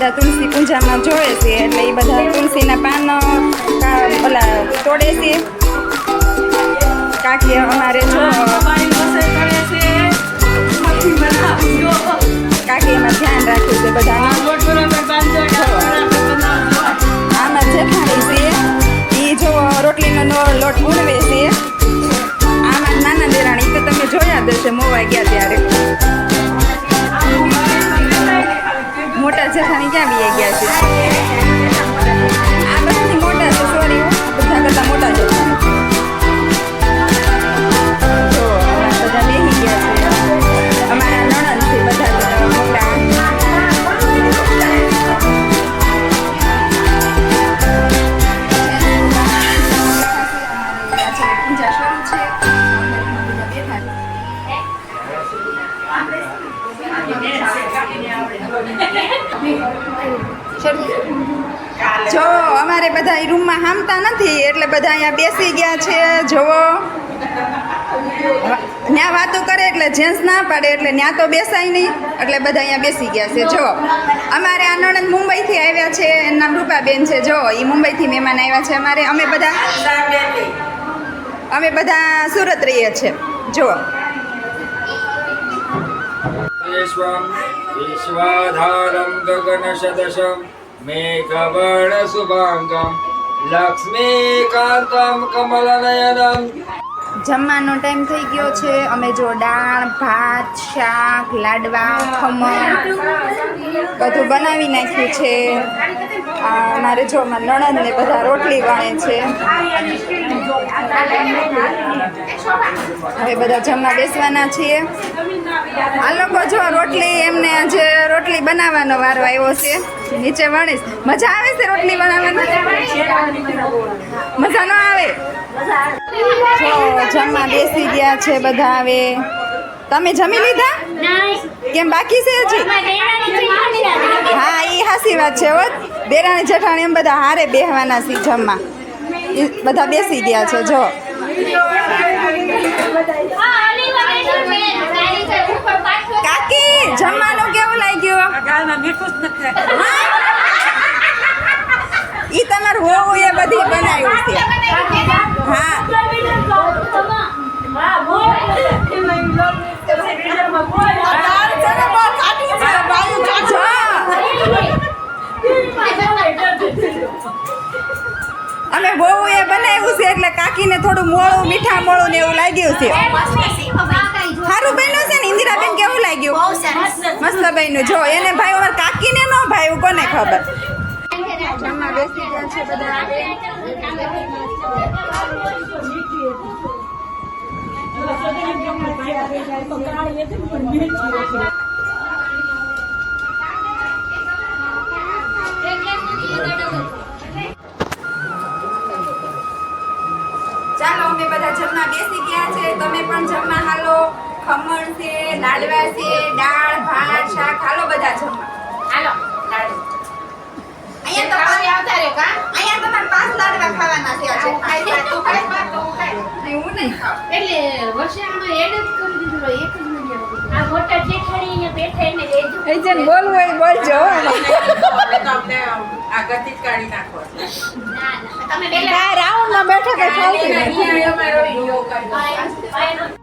બધા તુલસી પૂજામાં જોવે છે એટલે એ બધા તુલસીના પાન ઓલા તોડે છે. કાકી અમારે જો અમારે બધા રૂમમાં હામતા નથી એટલે બધા અહીંયા બેસી ગયા છે જોવો ત્યાં વાતો કરે એટલે જેન્ટ્સ ના પાડે એટલે ત્યાં તો બેસાય નહીં એટલે બધા અહીંયા બેસી ગયા છે જો અમારે આ નણંદ મુંબઈથી આવ્યા છે એનું નામ રૂપાબેન છે જો એ મુંબઈથી મહેમાન આવ્યા છે અમારે. અમે બધા અમે બધા સુરત રહીએ છીએ જુઓ. विश्वं विश्वाधारं गगनसदशं मेघवर्णशुभाङ्गं लक्ष्मीकान्तं कमलनयनं જમવાનો ટાઈમ થઈ ગયો છે અમે જો દાળ ભાત શાક લાડવા ખમણ બધું બનાવી નાખ્યું છે આ મારે જો મારા નણંદ ને બધા રોટલી વણે છે હવે બધા જમવા બેસવાના છીએ. આ લોકો જો રોટલી એમને આજે રોટલી બનાવવાનો વારો આવ્યો છે. નીચે વણીશ મજા આવે છે રોટલી બનાવવાની? મજા ન આવે? જો જમવા બેસી ગયા છે બધા હવે. તમે જમી લીધા? કેમ બાકી છે હજી? હા એ હાસી વાત છે હો. દેરાણી જેઠાણી એમ બધા હારે બેહવાના છે જમવા. ઈ બધા બેસી ગયા છે જો. કાકી જમવાનું કેવું લાગ્યું? ઈ તમારું હોવું એ બધી બનાવ્યું છે. હા. અમે બહુ એ બનાવ્યું છે એટલે કાકીને થોડું મોળું મીઠા મોળું ને એવું લાગ્યું છે. સારું બન્યું છે ને? ઇન્દિરાબેન કેવું લાગ્યું? મસ્ત બન્યું. જો એને ભાઈ અમાર કાકીને ન ભાઈ કોને ખબર? જમવા બેસી ગયા છે બધા ચાલો અમે બધા જમવા બેસી ગયા છે. તમે પણ જમવા હાલો. ખમણ છે લાડવા છે દાળ ભાત શાક હાલો બધા જમવા. હાલો અહીંયા તો અહીંયા તમારે પાંચ લાડવા ખાવાના છે આજે પાંચ તો. નહીં, હું નહીં ખાઉં. એટલે વર્ષે આમાં એડ જ કરી દીધું એક જ મહિનામાં. આ મોટા જેઠાણી અહીંયા બેઠા એને લેજો. એ જેને બોલવું હોય બોલજો હો. ના, ના, તમે પહેલા આ રાઉન્ડમાં બેઠા. પાય- પાયનો